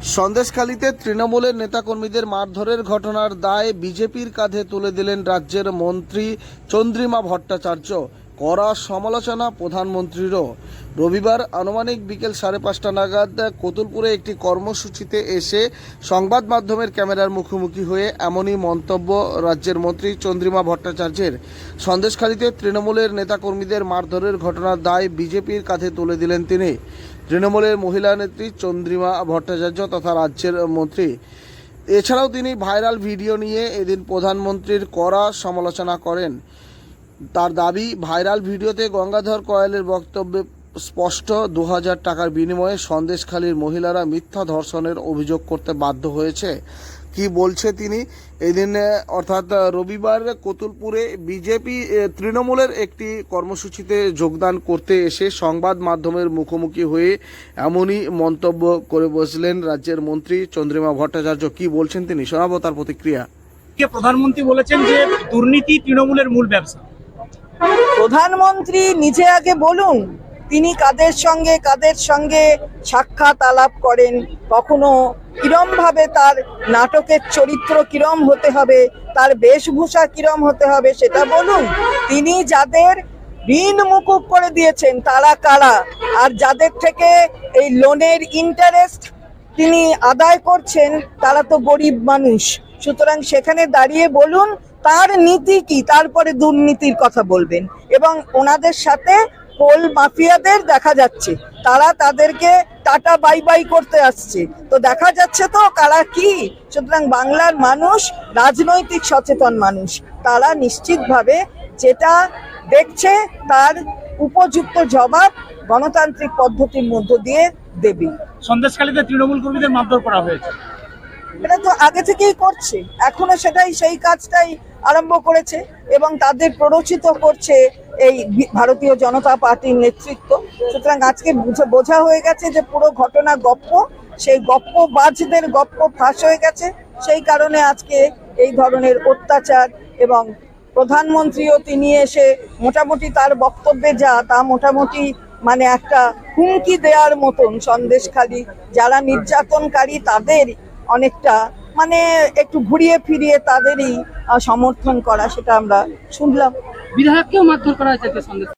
সন্দেশখালীতে তৃণমূলের নেতাকর্মীদের মারধরের ঘটনার দায় বিজেপির কাঁধে তুলে দিলেন রাজ্যের মন্ত্রী চন্দ্রিমা ভট্টাচার্য। কড়া সমালোচনা প্রধানমন্ত্রীরও। রবিবার আনুমানিক বিকেল সাড়ে পাঁচটা নাগাদ কতুলপুরে একটি কর্মসূচিতে এসে সংবাদ মাধ্যমের ক্যামেরার মুখোমুখি হয়ে এমনই মন্তব্য রাজ্যের মন্ত্রী চন্দ্রিমা ভট্টাচার্যের। সন্দেশখালীতে তৃণমূলের নেতাকর্মীদের মারধরের ঘটনার দায় বিজেপির কাঁধে তুলে দিলেন তিনি। তৃণমূলের মহিলা নেত্রী চন্দ্রিমা ভট্টাচার্য তথা রাজ্যের মন্ত্রী। এছাড়াও তিনি ভাইরাল ভিডিও নিয়ে এদিন প্রধানমন্ত্রীর কড়া সমালোচনা করেন। তার দাবি, ভাইরাল ভিডিওতে গঙ্গাধর কয়েলের বক্তব্যে স্পষ্ট দু হাজার টাকার বিনিময়ে সন্দেশখালীর মহিলারা মিথ্যা ধর্ষণের অভিযোগ করতে বাধ্য হয়েছে। কি বলছে তিনি? এদিন অর্থাৎ রবিবার কতুলপুরে বিজেপি তৃণমূলের একটি কর্মসূচিতে যোগদান করতে এসে সংবাদ মাধ্যমের মুখোমুখি হয়ে এমনই মন্তব্য করে বসলেন রাজ্যের মন্ত্রী চন্দ্রিমা ভট্টাচার্য। কি বলছেন তিনি? শোনাবো তার প্রতিক্রিয়া। কে প্রধানমন্ত্রী বলেছেন যে দুর্নীতি তৃণমূলের মূল ব্যবসা। প্রধানমন্ত্রী নিজে আগে বলুন তিনি কাদের সঙ্গে কাদের সঙ্গে সাক্ষাৎ আলাপ করেন? কখনো কিরম ভাবে তার নাটকের চরিত্র কিরম হতে হবে, তার বেশভূষা কিরম হতে হবে সেটা বলুন। তিনি যাদের ঋণ মুকুব করে দিয়েছেন, তারা কারা? আর যাদের থেকে এই লোনের ইন্টারেস্ট তিনি আদায় করছেন, তারা তো গরিব মানুষ। সুতরাং সেখানে দাঁড়িয়ে বলুন, তার নীতি কি? তারপরে দুর্নীতির কথা বলবেন। এবং ওনাদের সাথে কোল মাফিয়াদের দেখা যাচ্ছে। তারা তাদেরকে টাটা বাই বাই করতে আসছে। তো দেখা যাচ্ছে তো কারা কি? সুতরাং বাংলার মানুষ রাজনৈতিক সচেতন মানুষ। তারা নিশ্চিতভাবে যেটা দেখছে তার উপযুক্ত জবাব গণতান্ত্রিক পদ্ধতির মধ্য দিয়ে দেবে। সন্দেশখালীতে তৃণমূল কর্মীদের মারধর করা হয়েছে। এটা তো আগে থেকেই করছে। এখনও সেটাই সেই কাজটাই আরম্ভ করেছে এবং তাদের প্ররোচিত করছে এই ভারতীয় জনতা পার্টির নেতৃত্ব। সুতরাং আজকে বুঝে হয়ে গেছে যে পুরো ঘটনা গপ্প, সেই গপ্প বাজদের গপ্প ফাঁস হয়ে গেছে। সেই কারণে আজকে এই ধরনের অত্যাচার এবং প্রধানমন্ত্রীও তিনি এসে মোটামুটি তার বক্তব্যে যা, তা মোটামুটি মানে একটা হুমকি দেওয়ার মতন সন্দেশখালী। যারা নির্যাতনকারী তাদের অনেকটা মানে একটু ঘুরিয়ে ফিরিয়ে তাদেরই সমর্থন করা, সেটা আমরা শুনলাম। বিধায়ককেও মারধর করা হয়েছে